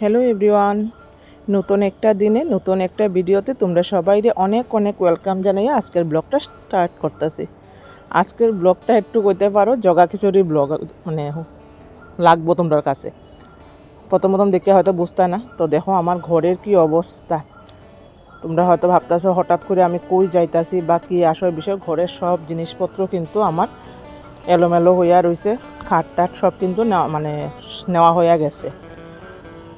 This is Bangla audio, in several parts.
হ্যালো এভরিওয়ান নতুন একটা দিনে, নতুন একটা ভিডিওতে তোমরা সবাইরে অনেক অনেক ওয়েলকাম জানাই। আজকের ব্লগটা স্টার্ট করতেছি। আজকের ব্লগটা একটু কইতে পারো, জগা খিচুড়ি ব্লগ মানে লাগবো তোমার কাছে। প্রথম প্রথম দেখে হয়তো বুঝতে না, তো দেখো আমার ঘরের কি অবস্থা। তোমরা হয়তো ভাবতেছো, হঠাৎ করে আমি কই যাইতাছি বা কী আসল বিষয়, ঘরের সব জিনিসপত্র কিন্তু আমার এলোমেলো হইয়া রইছে খাট টাট সব কিন্তু মানে নেওয়া হইয়া গেছে।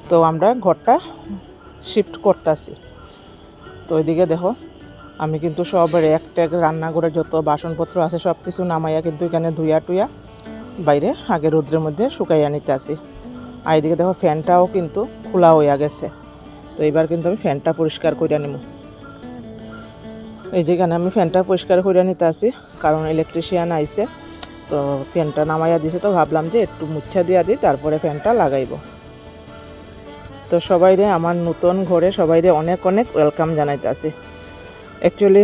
তো আমরা ঘরটা শিফট করতেছি। তো ওইদিকে দেখো, আমি কিন্তু সব র্যাক ট্যাক রান্নাঘরে যত বাসনপত্র আছে সব কিছু নামাইয়া কিন্তু এখানে ধুইয়া টুইয়া বাইরে আগে রোদ্রের মধ্যে শুকাইয়া নিতে আসি আর এদিকে দেখো ফ্যানটাও কিন্তু খোলা হইয়া গেছে। তো এবার কিন্তু আমি ফ্যানটা পরিষ্কার করিয়া নিব এই যেখানে আমি ফ্যানটা পরিষ্কার করিয়া নিতে আসি কারণ ইলেকট্রিশিয়ান আইছে, তো ফ্যানটা নামাইয়া দিছে তো ভাবলাম যে একটু মুচ্ছা দিয়া দিই, তারপরে ফ্যানটা লাগাইবো। তো সবাইরে আমার নতুন ঘরে সবাইরে অনেক অনেক ওয়েলকাম জানাইতেছি। অ্যাকচুয়ালি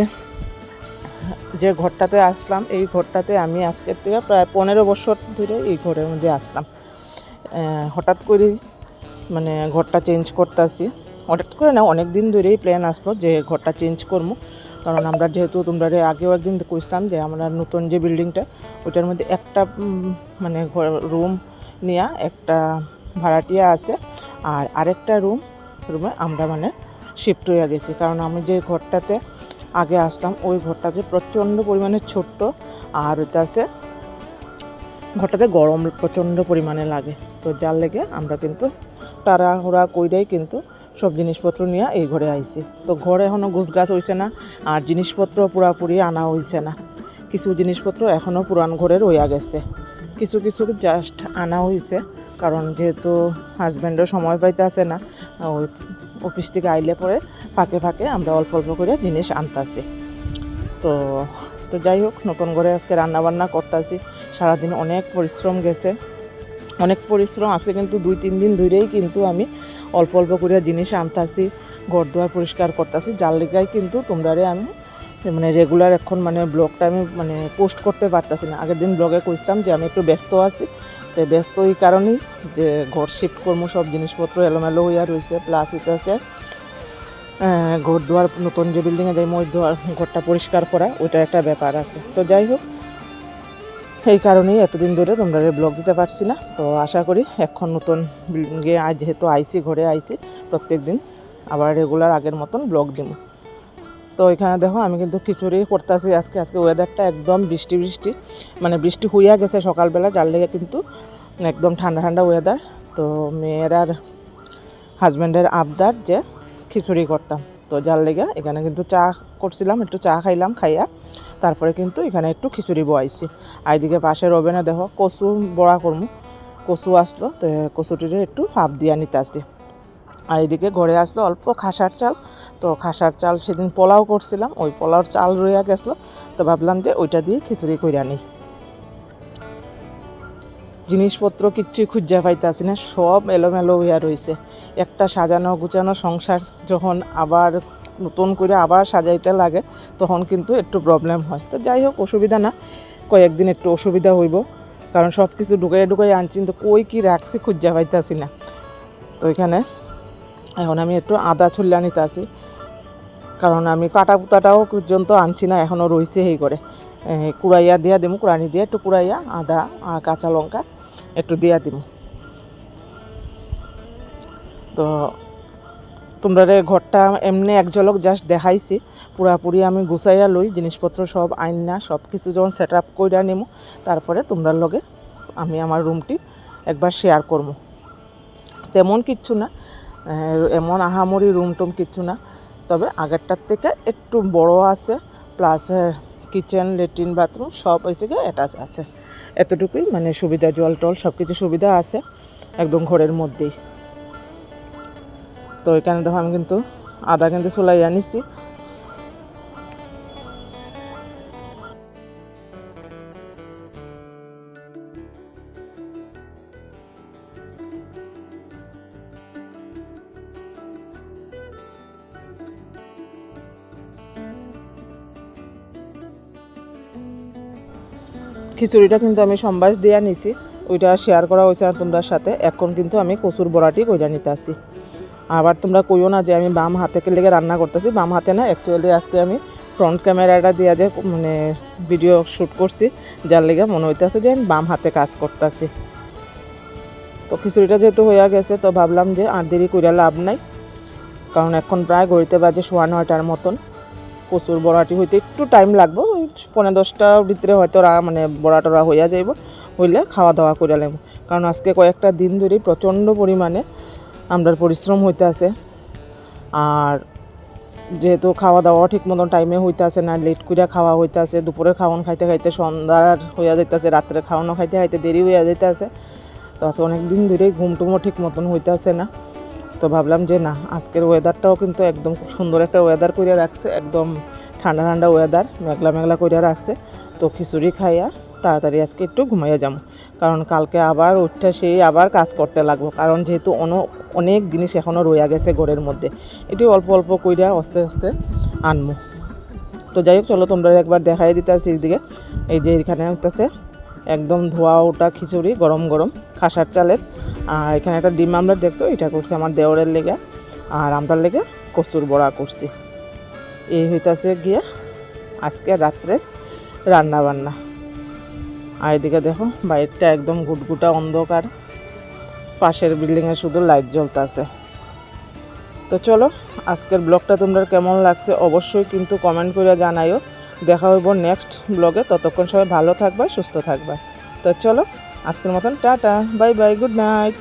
যে ঘরটাতে আসলাম, এই ঘরটাতে আমি আজকের থেকে প্রায় পনেরো বছর ধরে এই ঘরের মধ্যে আসলাম। হঠাৎ করেই মানে ঘরটা চেঞ্জ করতেছি। হঠাৎ করে না অনেক দিন ধরেই প্ল্যান আসলো যে ঘরটা চেঞ্জ করব কারণ আমরা যেহেতু তোমরা আগেও একদিন কইছিলাম যে আমরা নতুন যে বিল্ডিংটা ওইটার মধ্যে একটা মানে রুম নিয়ে একটা ভাড়াটিয়া আছে। আর আরেকটা রুম রুমে আমরা মানে শিফট হয়ে গেছি। কারণ আমি যে ঘরটাতে আগে আসতাম, ওই ঘরটাতে প্রচণ্ড পরিমাণে ছোট্ট আর ওইটা ঘরটাতে গরম প্রচণ্ড পরিমাণে লাগে। তো যার লেগে আমরা কিন্তু তাড়াহুড়া কইরাই কিন্তু সব জিনিসপত্র নিয়ে এই ঘরে আইছি। তো ঘরে এখনও গোছ গাছ হইছে না, আর জিনিসপত্র পুরাপুরি আনা হইছে না। কিছু জিনিসপত্র এখনও পুরান ঘরে রইয়া গেছে। কিছু কিছু জাস্ট আনা হইছে। কারণ যেহেতু হাজব্যান্ডও সময় পাইতেছে না ওই অফিস থেকে আইলে পরে ফাঁকে ফাঁকে আমরা অল্প অল্প করে জিনিস আনতাছি। তো তো যাই হোক, নতুন করে আজকে রান্না বান্না করতেছি। সারাদিন অনেক পরিশ্রম গেছে। অনেক পরিশ্রম, আজকে কিন্তু দুই তিন দিন ধরেই কিন্তু আমি অল্প অল্প করে জিনিস আনতাছি, ঘর দুয়ার পরিষ্কার করতেছি। যার লেগাই কিন্তু তোমরারে আমি মানে রেগুলার এখন মানে ব্লগটা আমি মানে পোস্ট করতে পারতাছি না। আগের দিন ব্লগে কইছিলাম যে আমি একটু ব্যস্ত আছি তো ব্যস্ত এই কারণেই যে ঘর শিফট করব সব জিনিসপত্র এলোমেলো হইয়া রয়েছে প্লাস ইতাছে ঘর দুয়ার, নতুন যে বিল্ডিংয়ে যাই মই দুয়ার, ঘরটা পরিষ্কার করা ওইটার একটা ব্যাপার আছে। তো যাই হোক, এই কারণেই এতদিন ধরে তোমরা ব্লগ দিতে পারছি না। তো আশা করি এখন নতুন বিল্ডিংয়ে যেহেতু আইসি, ঘরে আইসি প্রত্যেক দিন আবার রেগুলার আগের মতন ব্লগ দিব তো এখানে দেখো, আমি কিন্তু খিচুড়ি করতেছি আজকে। আজকে ওয়েদারটা একদম বৃষ্টি বৃষ্টি। মানে বৃষ্টি হইয়া গেছে সকালবেলা, যার লেগে কিন্তু একদম ঠান্ডা ঠান্ডা ওয়েদার তো মেয়ের আর হাজব্যান্ডের আবদার যে খিচুড়ি করতাম। তো যার লেগে এখানে কিন্তু চা করছিলাম, একটু চা খাইলাম, খাইয়া তারপরে কিন্তু এখানে একটু খিচুড়ি বয়াইছি। আর এদিকে পাশের ওভেনে দেখো কচু বড়া করমু। কচু আসলো, তো কচুটিরে একটু ফাঁপ দিয়া নিতে আসি আর এদিকে ঘরে আসলো অল্প খাসার চাল। তো খাসার চাল সেদিন পোলাও করছিলাম, ওই পোলাওর চাল রইয়া গেছিল। তো ভাবলাম যে ওইটা দিয়ে খিচুড়ি কইরা নিই। জিনিসপত্র কিচ্ছু খুঁজা পাইতেছি না, সব এলোমেলো হইয়া রয়েছে একটা সাজানো গুছানো সংসার যখন আবার নতুন করে আবার সাজাইতে লাগে, তখন কিন্তু একটু প্রবলেম হয়। তো যাই হোক, অসুবিধা না, কয়েকদিন একটু অসুবিধা হইব। কারণ সব কিছু ঢুকাই ঢুকাই আনছি, কিন্তু কই কি রাখছি খুঁজা পাইতাছি না। তো এখানে এখন আমি একটু আদা ছুল্লা নিতে আসি। কারণ আমি পাটা পুতাটাও পর্যন্ত আনছি না এখনও রয়েছে এই করে। কুড়াইয়া দিয়া দিমু, কুড়ানি দিয়ে একটু কুড়াইয়া আদা আর কাঁচা লঙ্কা একটু দিয়া দিমু। তো তোমরা ঘরটা এমনি এক ঝলক জাস্ট দেখাইছি, পুরাপুরি আমি গুছাইয়া লই, জিনিসপত্র সব আইন না সব কিছু যখন সেট আপ কইরা নিমু, তারপরে তোমরার লগে আমি আমার রুমটি একবার শেয়ার করব তেমন কিচ্ছু না। এমন আহামরি রুম টুম কিছু না। তবে আগেরটার থেকে একটু বড় আছে প্লাস কিচেন লেট্রিন বাথরুম সব হয়েছে গিয়ে অ্যাটাচ আছে। এতটুকুই মানে সুবিধা, জল টল সব কিছু সুবিধা আছে, একদম ঘরের মধ্যেই। তো এখানে দেখো আমি কিন্তু আদা কিন্তু চুলাই আনিছি। খিচুড়িটা কিন্তু আমি সম্বাস দিয়ে নিছি। ওইটা শেয়ার করা হয়েছে তোমরা সাথে। এখন কিন্তু আমি কচুর বড়াটি কইরা নিতে আসি। আবার তোমরা কইও না যে আমি বাম হাতে লেগে রান্না করতেছি। বাম হাতে না অ্যাকচুয়ালি আজকে আমি ফ্রন্ট ক্যামেরাটা দিয়ে যে মানে ভিডিও শ্যুট করছি। যার লেগে মনে হইতেছে যে আমি বাম হাতে কাজ করতেছি। তো খিচুড়িটা যেহেতু হইয়া গেছে, তো ভাবলাম যে আর দেরি কইরা লাভ নাই। কারণ এখন প্রায় গড়িতে বাজে সোয়া নয়টার মতন। কচুর বড়াটি হইতে একটু টাইম লাগবে। পনেরো দশটার ভিতরে হয়তো রা মানে বড়া টড়া হইয়া যাইব, হইলে খাওয়া দাওয়া করে লাগবো কারণ আজকে কয়েকটা দিন ধরেই প্রচণ্ড পরিমাণে আমরা পরিশ্রম হইতে আছে আর যেহেতু খাওয়া দাওয়া ঠিক মতন টাইমে হইতে আছে না লেট করিয়া খাওয়া হইতে আছে দুপুরের খাওয়ান খাইতে খাইতে সন্ধ্যার হইয়া যাইতেছে, রাত্রে খাওয়ানো খাইতে খাইতে দেরি হইয়া যাইতে আছে তো আজকে অনেক দিন ধরেই ঘুম টুমও ঠিক মতন হইতে আছে না। তো ভাবলাম যে না, আজকের ওয়েদারটাও কিন্তু একদম খুব সুন্দর একটা ওয়েদার করিয়া রাখছে, একদম ঠান্ডা ঠান্ডা ওয়েদার মেঘলা মেঘলা করিয়া রাখছে, তো খিচুড়ি খাইয়া তাড়াতাড়ি আজকে একটু ঘুমাইয়া যাব কারণ কালকে আবার উঠে সেই আবার কাজ করতে লাগবো, কারণ যেহেতু অন- অনেক জিনিস এখনও রইয়া গেছে ঘরের মধ্যে। এটি অল্প অল্প কইরা আস্তে আস্তে আনব তো যাই হোক, চলো তোমরা একবার দেখাই দিতে আসি এদিকে এই যে এখানে হইতেছে একদম ধোয়া ওটা খিচুড়ি, গরম গরম খাসার চালের। আর এখানে একটা ডিম আমরা দেখছ? এটা করছি আমার দেওরের লেগে। আর আমটার লেগে কচুর বড়া করছি। এই হইতাছে গিয়ে আজকে রাত্রের রান্না বান্না আর এদিকে দেখো, বাইরটা একদম গুটগুটা অন্ধকার। পাশের বিল্ডিংয়ে শুধু লাইট জ্বলতেছে। তো চলো, আজকের ব্লগটা তোমরা কেমন লাগছে অবশ্যই কিন্তু কমেন্ট করে জানাইও। দেখা হইব নেক্সট ব্লগে। ততক্ষণ সবাই ভালো থাকবা, সুস্থ থাকবা। তো চলো, আজকের মতন tata bye bye good night